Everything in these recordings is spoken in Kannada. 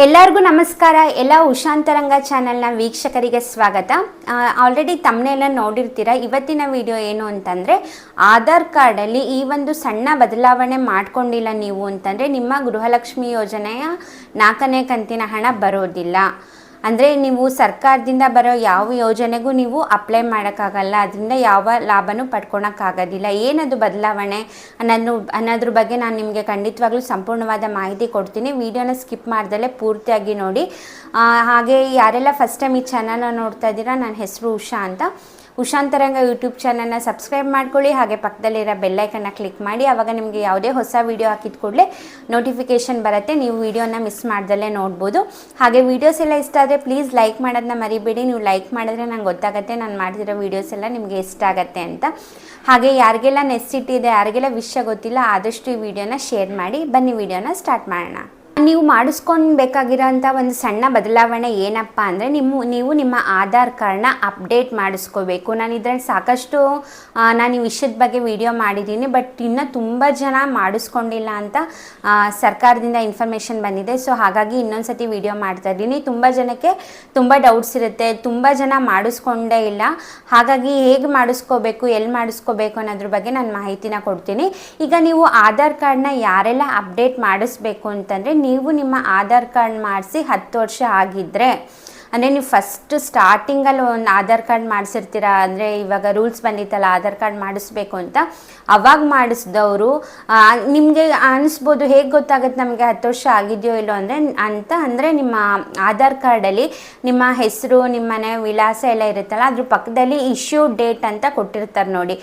ಎಲ್ಲರಿಗೂ ನಮಸ್ಕಾರ. ಎಲ್ಲ ಉಷಾಂತರಂಗ ಚಾನೆಲ್ನ ವೀಕ್ಷಕರಿಗೆ ಸ್ವಾಗತ. ಆಲ್ರೆಡಿ ತಮ್ಮನೆಲ್ಲ ನೋಡಿರ್ತೀರ? ಇವತ್ತಿನ ವಿಡಿಯೋ ಏನು ಅಂತಂದರೆ, ಆಧಾರ್ ಕಾರ್ಡಲ್ಲಿ ಈ ಒಂದು ಸಣ್ಣ ಬದಲಾವಣೆ ಮಾಡಿಕೊಂಡಿಲ್ಲ ನೀವು ಅಂತಂದರೆ, ನಿಮ್ಮ ಗೃಹಲಕ್ಷ್ಮಿ ಯೋಜನೆಯ ನಾಲ್ಕನೇ ಕಂತಿನ ಹಣ ಬರೋದಿಲ್ಲ. ಅಂದರೆ ನೀವು ಸರ್ಕಾರದಿಂದ ಬರೋ ಯಾವ ಯೋಜನೆಗೂ ನೀವು ಅಪ್ಲೈ ಮಾಡೋಕ್ಕಾಗಲ್ಲ. ಅದರಿಂದ ಯಾವ ಲಾಭನೂ ಪಡ್ಕೊಳಕ್ಕಾಗೋದಿಲ್ಲ. ಏನದು ಬದಲಾವಣೆ ಅನ್ನೋದು, ಅನ್ನೋದ್ರ ಬಗ್ಗೆ ನಾನು ನಿಮಗೆ ಖಂಡಿತವಾಗ್ಲೂ ಸಂಪೂರ್ಣವಾದ ಮಾಹಿತಿ ಕೊಡ್ತೀನಿ. ವಿಡಿಯೋನ ಸ್ಕಿಪ್ ಮಾಡ್ದಲೇ ಪೂರ್ತಿಯಾಗಿ ನೋಡಿ. ಹಾಗೆ ಯಾರೆಲ್ಲ ಫಸ್ಟ್ ಟೈಮ್ ಈ ಚಾನಲ್ನ ನೋಡ್ತಾ ಇದ್ದೀರಾ ನನ್ನ ಹೆಸರು ಉಷಾ ಅಂತ. ಉಷಾಂತರಂಗ ಯೂಟ್ಯೂಬ್ ಚಾನಲ್ನ ಸಬ್ಸ್ಕ್ರೈಬ್ ಮಾಡ್ಕೊಳ್ಳಿ, ಹಾಗೆ ಪಕ್ಕದಲ್ಲಿರೋ ಬೆಲ್ಲೈಕನ್ನ ಕ್ಲಿಕ್ ಮಾಡಿ ಆವಾಗ ನಿಮಗೆ ಯಾವುದೇ ಹೊಸ ವೀಡಿಯೋ ಹಾಕಿದ ಕೂಡಲೇ ನೋಟಿಫಿಕೇಷನ್ ಬರುತ್ತೆ. ನೀವು ವೀಡಿಯೋನ ಮಿಸ್ ಮಾಡ್ದಲ್ಲೇ ನೋಡ್ಬೋದು. ಹಾಗೆ ವೀಡಿಯೋಸ್ ಎಲ್ಲ ಇಷ್ಟ ಆದರೆ ಪ್ಲೀಸ್ ಲೈಕ್ ಮಾಡೋದನ್ನ ಮರಿಬೇಡಿ. ನೀವು ಲೈಕ್ ಮಾಡಿದ್ರೆ ನಂಗೆ ಗೊತ್ತಾಗುತ್ತೆ ನಾನು ಮಾಡ್ತಿರೋ ವೀಡಿಯೋಸ್ ಎಲ್ಲ ನಿಮಗೆ ಇಷ್ಟ ಆಗುತ್ತೆ ಅಂತ. ಹಾಗೆ ಯಾರಿಗೆಲ್ಲ ನೆಸ್ಸಿಟ್ಟಿದೆ ಯಾರಿಗೆಲ್ಲ ವಿಷಯ ಗೊತ್ತಿಲ್ಲ ಆದಷ್ಟು ಈ ವಿಡಿಯೋನ ಶೇರ್ ಮಾಡಿ. ಬನ್ನಿ ವಿಡಿಯೋನ ಸ್ಟಾರ್ಟ್ ಮಾಡೋಣ. ನೀವು ಮಾಡಿಸ್ಕೊಳ್ಬೇಕಾಗಿರೋಂಥ ಒಂದು ಸಣ್ಣ ಬದಲಾವಣೆ ಏನಪ್ಪ ಅಂದರೆ ನಿಮ್ಮ ನೀವು ನಿಮ್ಮ ಆಧಾರ್ ಕಾರ್ಡ್ನ ಅಪ್ಡೇಟ್ ಮಾಡಿಸ್ಕೋಬೇಕು. ನಾನು ಇದರಲ್ಲಿ ಸಾಕಷ್ಟು ನಾನು ಈ ವಿಷಯದ ಬಗ್ಗೆ ವಿಡಿಯೋ ಮಾಡಿದ್ದೀನಿ, ಬಟ್ ಇನ್ನೂ ತುಂಬ ಜನ ಮಾಡಿಸ್ಕೊಂಡಿಲ್ಲ ಅಂತ ಸರ್ಕಾರದಿಂದ ಇನ್ಫಾರ್ಮೇಷನ್ ಬಂದಿದೆ. ಸೊ, ಹಾಗಾಗಿ ಇನ್ನೊಂದು ಸತಿ ವಿಡಿಯೋ ಮಾಡ್ತಾ ಇದ್ದೀನಿ. ತುಂಬ ಜನಕ್ಕೆ ತುಂಬ ಡೌಟ್ಸ್ ಇರುತ್ತೆ. ತುಂಬ ಜನ ಮಾಡಿಸ್ಕೊಂಡೇ ಇಲ್ಲ. ಹಾಗಾಗಿ ಹೇಗೆ ಮಾಡಿಸ್ಕೋಬೇಕು ಎಲ್ಲಿ ಮಾಡಿಸ್ಕೋಬೇಕು ಅನ್ನೋದ್ರ ಬಗ್ಗೆ ನಾನು ಮಾಹಿತಿನ ಕೊಡ್ತೀನಿ. ಈಗ ನೀವು ಆಧಾರ್ ಕಾರ್ಡ್ನ ಯಾರೆಲ್ಲ ಅಪ್ಡೇಟ್ ಮಾಡಿಸ್ಬೇಕು ಅಂತಂದರೆ ನೀವು ನಿಮ್ಮ ಆಧಾರ್ ಕಾರ್ಡ್ ಮಾಡಿಸಿ ಹತ್ತು ವರ್ಷ ಆಗಿದ್ದರೆ ಅಂದರೆ ನೀವು ಫಸ್ಟ್ ಸ್ಟಾರ್ಟಿಂಗಲ್ಲಿ ಒಂದು ಆಧಾರ್ ಕಾರ್ಡ್ ಮಾಡಿಸಿರ್ತೀರ, ಅಂದರೆ ಇವಾಗ ರೂಲ್ಸ್ ಬಂದಿತ್ತಲ್ಲ ಆಧಾರ್ ಕಾರ್ಡ್ ಮಾಡಿಸ್ಬೇಕು ಅಂತ, ಅವಾಗ ಮಾಡಿಸಿದವರು ನಿಮಗೆ ಅನಿಸ್ಬೋದು, ಹೇಗೆ ಗೊತ್ತಾಗುತ್ತೆ ನಮಗೆ ಹತ್ತು ವರ್ಷ ಆಗಿದೆಯೋ ಇಲ್ಲೋ ಅಂದರೆ, ಅಂತ ಅಂದರೆ ನಿಮ್ಮ ಆಧಾರ್ ಕಾರ್ಡಲ್ಲಿ ನಿಮ್ಮ ಹೆಸರು, ನಿಮ್ಮ ಮನೆ ವಿಳಾಸ ಎಲ್ಲ ಇರುತ್ತಲ್ಲ, ಅದ್ರ ಪಕ್ಕದಲ್ಲಿ ಇಶ್ಯೂ ಡೇಟ್ ಅಂತ ಕೊಟ್ಟಿರ್ತಾರೆ ನೋಡಿ.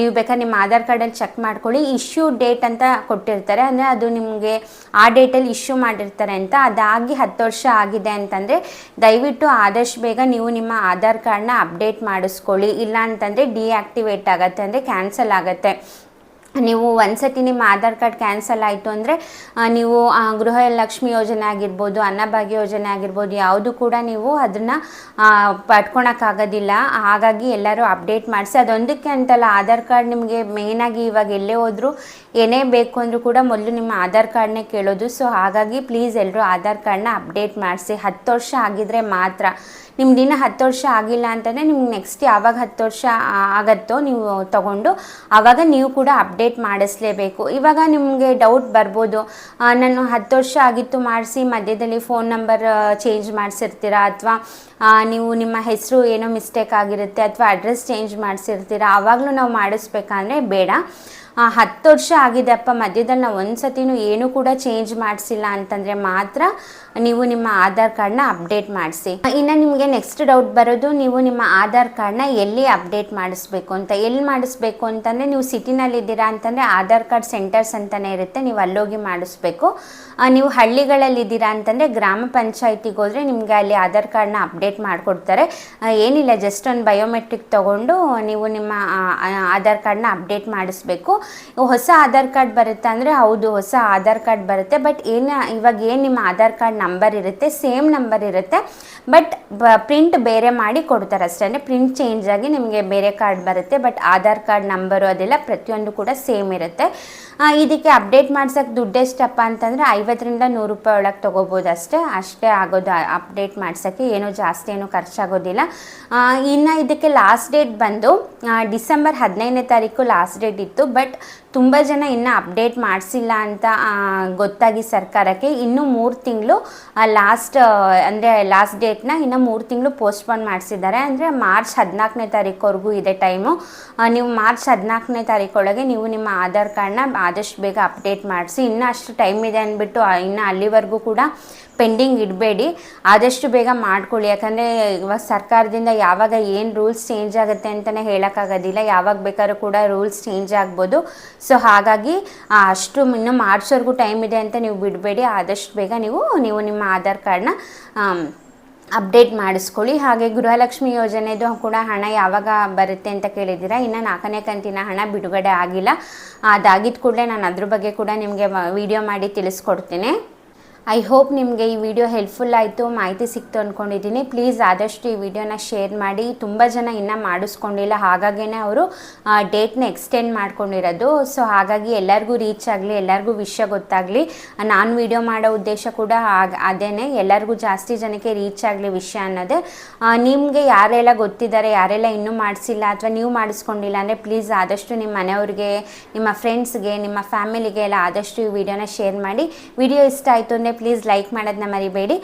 ನೀವು ಬೇಕಾದ್ರೆ ನಿಮ್ಮ ಆಧಾರ್ ಕಾರ್ಡಲ್ಲಿ ಚೆಕ್ ಮಾಡ್ಕೊಳ್ಳಿ ಇಶ್ಯೂ ಡೇಟ್ ಅಂತ ಕೊಟ್ಟಿರ್ತಾರೆ, ಅಂದರೆ ಅದು ನಿಮಗೆ ಆ ಡೇಟಲ್ಲಿ ಇಶ್ಯೂ ಮಾಡಿರ್ತಾರೆ ಅಂತ, ಅದಾಗಿ ಹತ್ತು ವರ್ಷ ಆಗಿದೆ ಅಂತಂದರೆ ದಯವಿಟ್ಟು ಆದಷ್ಟು ಬೇಗ ನೀವು ನಿಮ್ಮ ಆಧಾರ್ ಕಾರ್ಡ್ನ ಅಪ್ಡೇಟ್ ಮಾಡಿಸ್ಕೊಳ್ಳಿ. ಇಲ್ಲ ಅಂತಂದರೆ ಡಿಆಕ್ಟಿವೇಟ್ ಆಗುತ್ತೆ ಅಂದರೆ ಕ್ಯಾನ್ಸಲ್ ಆಗುತ್ತೆ. ನೀವು ಒಂದ್ಸತಿ ನಿಮ್ಮ ಆಧಾರ್ ಕಾರ್ಡ್ ಕ್ಯಾನ್ಸಲ್ ಆಯಿತು ಅಂದರೆ ನೀವು ಗೃಹ ಲಕ್ಷ್ಮಿ ಯೋಜನೆ ಆಗಿರ್ಬೋದು, ಅನ್ನಭಾಗ್ಯ ಯೋಜನೆ ಆಗಿರ್ಬೋದು, ಯಾವುದು ಕೂಡ ನೀವು ಅದನ್ನು ಪಡ್ಕೊಳಕ್ಕಾಗೋದಿಲ್ಲ ಹಾಗಾಗಿ ಎಲ್ಲರೂ ಅಪ್ಡೇಟ್ ಮಾಡಿಸಿ. ಅದೊಂದಕ್ಕೆ ಅಂತಲ್ಲ, ಆಧಾರ್ ಕಾರ್ಡ್ ನಿಮಗೆ ಮೇಯ್ನಾಗಿ ಇವಾಗ ಎಲ್ಲೇ ಹೋದರೂ ಏನೇ ಬೇಕು ಅಂದರೂ ಕೂಡ ಮೊದಲು ನಿಮ್ಮ ಆಧಾರ್ ಕಾರ್ಡ್ನೇ ಕೇಳೋದು. ಸೊ ಹಾಗಾಗಿ ಪ್ಲೀಸ್ ಎಲ್ಲರೂ ಆಧಾರ್ ಕಾರ್ಡ್ನ ಅಪ್ಡೇಟ್ ಮಾಡಿಸಿ. ಹತ್ತು ವರ್ಷ ಆಗಿದ್ರೆ ಮಾತ್ರ ನಿಮ್ದು ಇನ್ನೂ ಹತ್ತು ವರ್ಷ ಆಗಿಲ್ಲ ಅಂತಂದರೆ ನಿಮ್ಗೆ ನೆಕ್ಸ್ಟ್ ಯಾವಾಗ ಹತ್ತು ವರ್ಷ ಆಗತ್ತೋ ನೀವು ತಗೊಂಡು ಆವಾಗ ನೀವು ಕೂಡ ಅಪ್ಡೇಟ್ ಮಾಡಿಸ್ಲೇಬೇಕು. ಇವಾಗ ನಿಮಗೆ ಡೌಟ್ ಬರ್ಬೋದು. ನಾನು ಹತ್ತು ವರ್ಷ ಆಗಿತ್ತು ಮಾಡಿಸಿ, ಮಧ್ಯದಲ್ಲಿ ಫೋನ್ ನಂಬರ್ ಚೇಂಜ್ ಮಾಡಿಸಿರ್ತೀರಾ? ಅಥವಾ ನೀವು ನಿಮ್ಮ ಹೆಸರು ಏನೋ ಮಿಸ್ಟೇಕ್ ಆಗಿರುತ್ತೆ, ಅಥವಾ ಅಡ್ರೆಸ್ ಚೇಂಜ್ ಮಾಡಿಸಿರ್ತೀರಾ? ಆವಾಗಲೂ ನಾವು ಮಾಡಿಸ್ಬೇಕಂದ್ರೆ ಬೇಡ. ಹತ್ತು ವರ್ಷ ಆಗಿದೆಪ್ಪ ಮಧ್ಯದಲ್ಲಿ ನಾವು ಒಂದು ಸತಿನೂ ಏನೂ ಕೂಡ ಚೇಂಜ್ ಮಾಡಿಸಿಲ್ಲ ಅಂತಂದರೆ ಮಾತ್ರ ನೀವು ನಿಮ್ಮ ಆಧಾರ್ ಕಾರ್ಡ್ನ ಅಪ್ಡೇಟ್ ಮಾಡಿಸಿ. ಇನ್ನು ನಿಮಗೆ ನೆಕ್ಸ್ಟ್ ಡೌಟ್ ಬರೋದು ನೀವು ನಿಮ್ಮ ಆಧಾರ್ ಕಾರ್ಡ್ನ ಎಲ್ಲಿ ಅಪ್ಡೇಟ್ ಮಾಡಿಸ್ಬೇಕು ಅಂತ, ಎಲ್ಲಿ ಮಾಡಿಸ್ಬೇಕು ಅಂತಂದರೆ ನೀವು ಸಿಟಿನಲ್ಲಿದ್ದೀರಾ ಅಂತಂದರೆ ಆಧಾರ್ ಕಾರ್ಡ್ ಸೆಂಟರ್ಸ್ ಅಂತಲೇ ಇರುತ್ತೆ, ನೀವು ಅಲ್ಲೋಗಿ ಮಾಡಿಸ್ಬೇಕು. ನೀವು ಹಳ್ಳಿಗಳಲ್ಲಿದ್ದೀರಾ ಅಂತಂದರೆ ಗ್ರಾಮ ಪಂಚಾಯತಿಗೆ ಹೋದರೆ ನಿಮಗೆ ಅಲ್ಲಿ ಆಧಾರ್ ಕಾರ್ಡ್ನ ಅಪ್ಡೇಟ್ ಮಾಡಿಕೊಡ್ತಾರೆ. ಏನಿಲ್ಲ ಜಸ್ಟ್ ಒಂದು ಬಯೋಮೆಟ್ರಿಕ್ ತೊಗೊಂಡು ನೀವು ನಿಮ್ಮ ಆಧಾರ್ ಕಾರ್ಡ್ನ ಅಪ್ಡೇಟ್ ಮಾಡಿಸ್ಬೇಕು. ಹೊಸ ಆಧಾರ್ ಕಾರ್ಡ್ ಬರುತ್ತೆ ಅಂದರೆ ಹೌದು, ಹೊಸ ಆಧಾರ್ ಕಾರ್ಡ್ ಬರುತ್ತೆ. ಬಟ್ ಏನು, ಇವಾಗ ಏನು ನಿಮ್ಮ ಆಧಾರ್ ಕಾರ್ಡ್ ನಂಬರ್ ಇರುತ್ತೆ ಸೇಮ್ ನಂಬರ್ ಇರುತ್ತೆ. ಬಟ್ ಪ್ರಿಂಟ್ ಬೇರೆ ಮಾಡಿ ಕೊಡ್ತಾರೆ ಅಷ್ಟೇ ಅಂದರೆ ಪ್ರಿಂಟ್ ಚೇಂಜ್ ಆಗಿ ನಿಮಗೆ ಬೇರೆ ಕಾರ್ಡ್ ಬರುತ್ತೆ. ಬಟ್ ಆಧಾರ್ ಕಾರ್ಡ್ ನಂಬರು ಅದೆಲ್ಲ ಪ್ರತಿಯೊಂದು ಕೂಡ ಸೇಮ್ ಇರುತ್ತೆ. ಇದಕ್ಕೆ ಅಪ್ಡೇಟ್ ಮಾಡ್ಸೋಕ್ಕೆ ದುಡ್ಡು ಎಷ್ಟಪ್ಪ ಅಂತಂದರೆ ಐವತ್ತರಿಂದ ನೂರು ರೂಪಾಯಿ ಒಳಗೆ ತೊಗೋಬೋದು ಅಷ್ಟೇ. ಅಷ್ಟೇ ಆಗೋದು ಅಪ್ಡೇಟ್ ಮಾಡ್ಸೋಕ್ಕೆ. ಏನೂ ಜಾಸ್ತಿ ಏನೂ ಖರ್ಚಾಗೋದಿಲ್ಲ. ಇನ್ನು ಇದಕ್ಕೆ ಲಾಸ್ಟ್ ಡೇಟ್ ಬಂದು ಡಿಸೆಂಬರ್ ಹದಿನೈದನೇ ತಾರೀಕು ಲಾಸ್ಟ್ ಡೇಟ್ ಇತ್ತು. ಬಟ್ ತುಂಬ ಜನ ಇನ್ನು ಅಪ್ಡೇಟ್ ಮಾಡಿಸಿಲ್ಲ ಅಂತ ಗೊತ್ತಾಗಿ ಸರ್ಕಾರಕ್ಕೆ. ಇನ್ನೂ ಮೂರು ತಿಂಗಳು ಲಾಸ್ಟ್ ಅಂದರೆ ಲಾಸ್ಟ್ ಡೇಟ್ನ ಇನ್ನು ಮೂರು ತಿಂಗಳು ಪೋಸ್ಟ್ಪೋನ್ ಮಾಡಿಸಿದ್ದಾರೆ. ಅಂದರೆ ಮಾರ್ಚ್ ಹದಿನಾಲ್ಕನೇ ತಾರೀಕುವರೆಗೂ ಇದೆ ಟೈಮು ನೀವು ಮಾರ್ಚ್ ಹದಿನಾಲ್ಕನೇ ತಾರೀಕೊಳಗೆ ನೀವು ನಿಮ್ಮ ಆಧಾರ್ ಕಾರ್ಡ್ನ ಆದಷ್ಟು ಬೇಗ ಅಪ್ಡೇಟ್ ಮಾಡಿಸಿ. ಇನ್ನೂ ಅಷ್ಟು ಟೈಮ್ ಇದೆ ಅಂದ್ಬಿಟ್ಟು ಇನ್ನು ಅಲ್ಲಿವರೆಗೂ ಕೂಡ ಪೆಂಡಿಂಗ್ ಇಡಬೇಡಿ. ಆದಷ್ಟು ಬೇಗ ಮಾಡ್ಕೊಳ್ಳಿ. ಯಾಕಂದರೆ ಇವಾಗ ಸರ್ಕಾರದಿಂದ ಯಾವಾಗ ಏನು ರೂಲ್ಸ್ ಚೇಂಜ್ ಆಗುತ್ತೆ ಅಂತಲೇ ಹೇಳೋಕ್ಕಾಗೋದಿಲ್ಲ. ಯಾವಾಗ ಬೇಕಾದ್ರೂ ಕೂಡ ರೂಲ್ಸ್ ಚೇಂಜ್ ಆಗ್ಬೋದು. ಸೊ ಹಾಗಾಗಿ ಅಷ್ಟು ಇನ್ನೂ ಮಾರ್ಚ್ವರೆಗೂ ಟೈಮ್ ಇದೆ ಅಂತ ನೀವು ಬಿಡಬೇಡಿ. ಆದಷ್ಟು ಬೇಗ ನೀವು ನೀವು ನಿಮ್ಮ ಆಧಾರ್ ಕಾರ್ಡ್ನ ಅಪ್ಡೇಟ್ ಮಾಡಿಸ್ಕೊಳ್ಳಿ. ಹಾಗೆ ಗೃಹಲಕ್ಷ್ಮಿ ಯೋಜನೆದು ಕೂಡ ಹಣ ಯಾವಾಗ ಬರುತ್ತೆ ಅಂತ ಕೇಳಿದ್ದೀರಾ? ಇನ್ನು ನಾಲ್ಕನೇ ಕಂತಿನ ಹಣ ಬಿಡುಗಡೆ ಆಗಿಲ್ಲ. ಅದಾಗಿದ್ದ ಕೂಡಲೇ ನಾನು ಅದ್ರ ಬಗ್ಗೆ ಕೂಡ ನಿಮಗೆ ವಿಡಿಯೋ ಮಾಡಿ ತಿಳಿಸ್ಕೊಡ್ತೀನಿ. ಐ ಹೋಪ್ ನಿಮಗೆ ಈ ವಿಡಿಯೋ ಹೆಲ್ಪ್ಫುಲ್ ಆಯಿತು, ಮಾಹಿತಿ ಸಿಕ್ತು ಅಂದ್ಕೊಂಡಿದ್ದೀನಿ ಪ್ಲೀಸ್ ಆದಷ್ಟು ಈ ವಿಡಿಯೋನ ಶೇರ್ ಮಾಡಿ. ತುಂಬ ಜನ ಇನ್ನೂ ಮಾಡಿಸ್ಕೊಂಡಿಲ್ಲ. ಹಾಗಾಗೇ ಅವರು ಡೇಟ್ನ ಎಕ್ಸ್ಟೆಂಡ್ ಮಾಡ್ಕೊಂಡಿರೋದು. ಸೊ ಹಾಗಾಗಿ ಎಲ್ಲರಿಗೂ ರೀಚ್ ಆಗಲಿ, ಎಲ್ಲರಿಗೂ ವಿಷಯ ಗೊತ್ತಾಗಲಿ. ನಾನು ವಿಡಿಯೋ ಮಾಡೋ ಉದ್ದೇಶ ಕೂಡ ಆಗ ಅದೇ ಎಲ್ಲರಿಗೂ ಜಾಸ್ತಿ ಜನಕ್ಕೆ ರೀಚ್ ಆಗಲಿ ವಿಷಯ ಅನ್ನೋದೇ. ನಿಮಗೆ ಯಾರೆಲ್ಲ ಗೊತ್ತಿದ್ದಾರೆ, ಯಾರೆಲ್ಲ ಇನ್ನೂ ಮಾಡಿಸಿಲ್ಲ ಅಥವಾ ನೀವು ಮಾಡಿಸ್ಕೊಂಡಿಲ್ಲ ಅಂದರೆ ಪ್ಲೀಸ್ ಆದಷ್ಟು ನಿಮ್ಮ ಮನೆಯವ್ರಿಗೆ, ನಿಮ್ಮ ಫ್ರೆಂಡ್ಸ್ಗೆ ನಿಮ್ಮ ಫ್ಯಾಮಿಲಿಗೆ ಎಲ್ಲ ಆದಷ್ಟು ಈ ವಿಡಿಯೋನ ಶೇರ್ ಮಾಡಿ. ವಿಡಿಯೋ ಇಷ್ಟ ಆಯಿತು ಅಂದರೆ ಪ್ಲೀಸ್ ಲೈಕ್ ಮಾಡೋದನ್ನ ಮರಿಬೇಡಿ.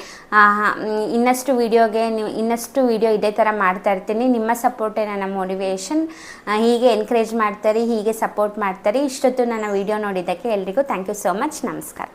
ಇನ್ನಷ್ಟು ವಿಡಿಯೋಗೆ ನೀವು, ಇನ್ನಷ್ಟು ವಿಡಿಯೋ ಇದೇ ಥರ ಮಾಡ್ತಾ ಇರ್ತೀನಿ. ನಿಮ್ಮ ಸಪೋರ್ಟೇ ನನ್ನ ಮೋಟಿವೇಶನ್ ಹೀಗೆ ಎನ್ಕರೇಜ್ ಮಾಡ್ತಾರೆ, ಹೀಗೆ ಸಪೋರ್ಟ್ ಮಾಡ್ತಾರೆ. ಇಷ್ಟೊತ್ತು ನನ್ನ ವಿಡಿಯೋ ನೋಡಿದ್ದಕ್ಕೆ ಎಲ್ರಿಗೂ ಥ್ಯಾಂಕ್ ಯು ಸೋ ಮಚ್ ನಮಸ್ಕಾರ.